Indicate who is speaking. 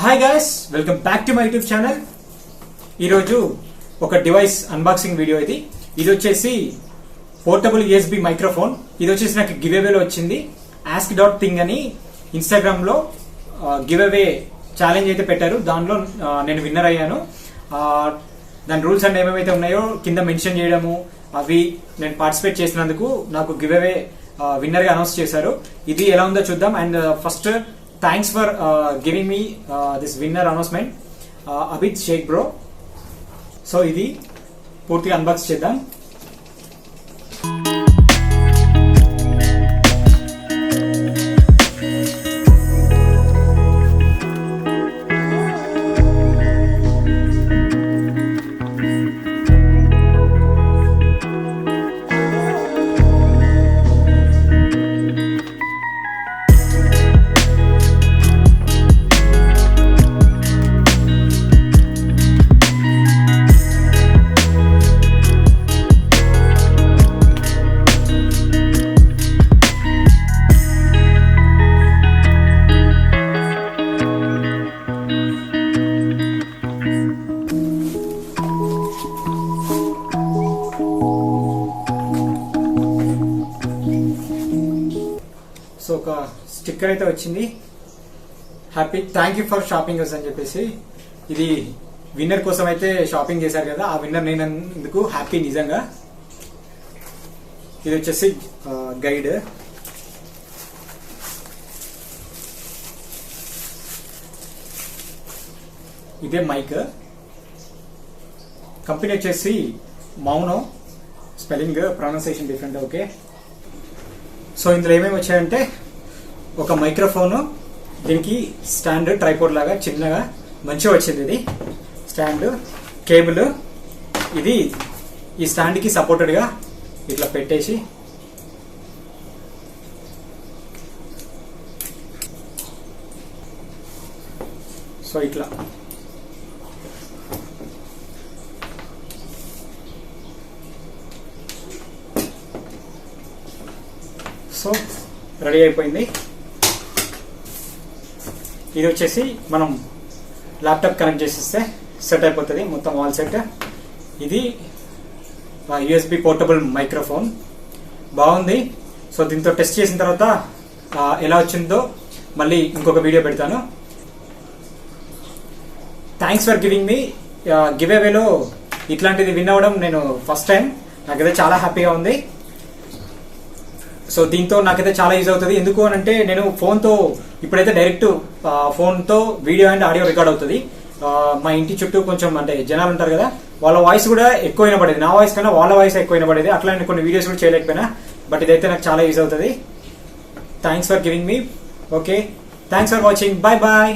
Speaker 1: Hi guys welcome back to my YouTube channel ఈరోజు ఒక device unboxing video ఇది. ఇది వచ్చేసి పోర్టబుల్ యూఎస్బి మైక్రోఫోన్ ఇది వచ్చేసి నాకు గివ్ అవేలో వచ్చింది. ఆస్క్ డాట్ థింగ్ అని ఇన్స్టాగ్రామ్లో గివ్ అవే ఛాలెంజ్ అయితే పెట్టారు. దానిలో నేను విన్నర్ అయ్యాను. దాని రూల్స్ అండ్ ఏమేమైతే ఉన్నాయో కింద మెన్షన్ చేయడము అవి నేను పార్టిసిపేట్ చేసినందుకు నాకు గివ్ అవే విన్నర్గా అనౌన్స్ చేశారు. ఇది ఎలా ఉందో చూద్దాం. And first thanks for giving me this winner announcement Abhit Shaik bro so ఇది పూర్తిగా అన్బాక్స్ చేద్దాం సో ఒక స్టిక్కర్ అయితే వచ్చింది. Happy thank you for shopping అని చెప్పేసి. ఇది విన్నర్ కోసం అయితే షాపింగ్ చేశారు కదా ఆ విన్నర్ నేనందుకు హ్యాపీ నిజంగా. ఇది వచ్చేసి గైడ్ ఇదే మైక్ కంపెనీ వచ్చేసి Maono spelling pronunciation different okay. So ఇందులో ఏమేమి వచ్చాయంటే ఒక మైక్రోఫోను దీనికి స్టాండ్ ట్రైపోర్డ్ లాగా చిన్నగా మంచిగా వచ్చింది ఇది. Stand cable. ఇది ఈ స్టాండ్కి సపోర్టెడ్గా ఇట్లా పెట్టేసి సో ఇట్లా. సో రెడీ అయిపోయింది. ఇది వచ్చేసి మనం ల్యాప్టాప్ కనెక్ట్ చేసిస్తే సెట్ అయిపోతుంది మొత్తం ఆల్ సెట్. ఇది యూఎస్బి పోర్టబుల్ మైక్రోఫోన్. బాగుంది. సో దీంతో టెస్ట్ చేసిన తర్వాత ఎలా వచ్చిందో మళ్ళీ ఇంకొక వీడియో పెడతాను. Thanks for giving me give అవేలో ఇట్లాంటిది విన్ అవ్వడం నేను ఫస్ట్ టైం నాకైతే చాలా హ్యాపీగా ఉంది. సో దీంతో నాకైతే చాలా యూజ్ అవుతుంది. ఎందుకు అని అంటే నేను ఫోన్తో ఇప్పుడైతే డైరెక్ట్ ఫోన్తో వీడియో అండ్ ఆడియో రికార్డ్ అవుతుంది. మా ఇంటి చుట్టూ కొంచెం అంటే జనాలు ఉంటారు కదా వాళ్ళ వాయిస్ కూడా ఎక్కువ వినపడేది నా వాయిస్ కన్నా వాళ్ళ వాయిస్ ఎక్కువ వినపడేది అట్లా నేను కొన్ని వీడియోస్ కూడా చేయలేకపోయినా బట్ ఇదైతే నాకు చాలా యూజ్ అవుతుంది. Thanks for giving me okay thanks for watching bye bye